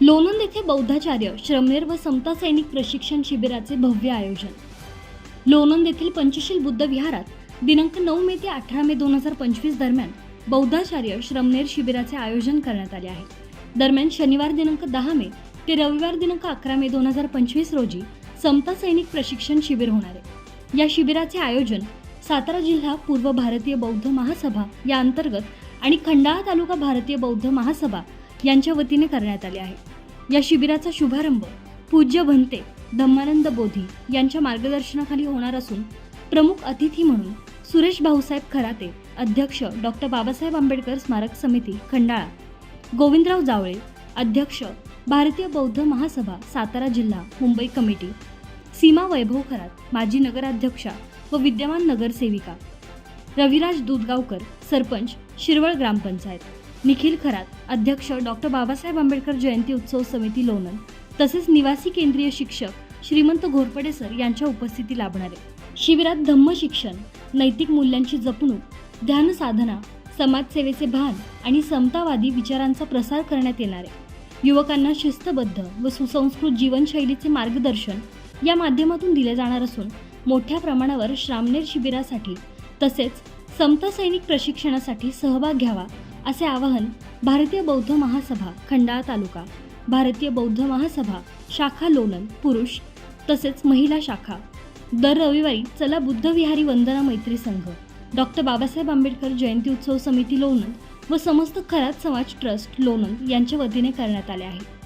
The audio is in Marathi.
लोणंद येथे बौद्धाचार्य श्रमनेर व समता सैनिक प्रशिक्षण शिबिराचे भव्य आयोजन. लोणंद येथील पंचशील बुद्ध विहारात दिनांक नऊ मे ते अठरा मे दोन हजार पंचवीस दरम्यान बौद्धाचार्य श्रमनेर शिबिराचे आयोजन करण्यात आले आहे. दरम्यान शनिवार दिनांक दहा मे ते रविवार दिनांक अकरा मे दोन हजार पंचवीस रोजी समता सैनिक प्रशिक्षण शिबिर होणार आहे. या शिबिराचे आयोजन सातारा जिल्हा पूर्व भारतीय बौद्ध महासभा या अंतर्गत आणि खंडाळा तालुका भारतीय बौद्ध महासभा यांच्या वतीने करण्यात आले आहे. या शिबिराचा शुभारंभ पूज्य भंते धम्मानंद बोधी यांच्या मार्गदर्शनाखाली होणार असून प्रमुख अतिथी म्हणून सुरेश भाऊसाहेब खराते अध्यक्ष डॉक्टर बाबासाहेब आंबेडकर स्मारक समिती खंडाळा. गोविंदराव जावळे अध्यक्ष भारतीय बौद्ध महासभा सातारा जिल्हा मुंबई कमिटी. सीमा वैभव खरात माजी नगराध्यक्षा व विद्यमान नगरसेविका. रविराज दूधगावकर सरपंच शिरवळ ग्रामपंचायत निखिल खरात अध्यक्ष डॉक्टर बाबासाहेब आंबेडकर जयंती उत्सव समिती लोणंद. तसेच निवासी केंद्रीय शिक्षक श्रीमंत घोरपडे सर यांच्या उपस्थिती लाभणारे. शिबिरात धम्म शिक्षण नैतिक मूल्यांची जपणूक ध्यान साधना समाजसेवेचे भान आणि समतावादी विचारांचा प्रसार करण्यात येणार. आहे युवकांना शिस्तबद्ध व सुसंस्कृत जीवनशैलीचे मार्गदर्शन या माध्यमातून दिले जाणार असून मोठ्या प्रमाणावर श्रामनेर शिबिरासाठी तसेच समता सैनिक प्रशिक्षणासाठी सहभाग घ्यावा असे आवाहन भारतीय बौद्ध महासभा खंडाळा तालुका भारतीय बौद्ध महासभा शाखा लोणंद पुरुष तसेच महिला शाखा. दर रविवारी चला बुद्ध विहारी वंदना मैत्री संघ डॉक्टर बाबासाहेब आंबेडकर जयंती उत्सव समिती लोणंद व समस्त खरात समाज ट्रस्ट लोणंद यांच्या वतीने करण्यात आले आहे.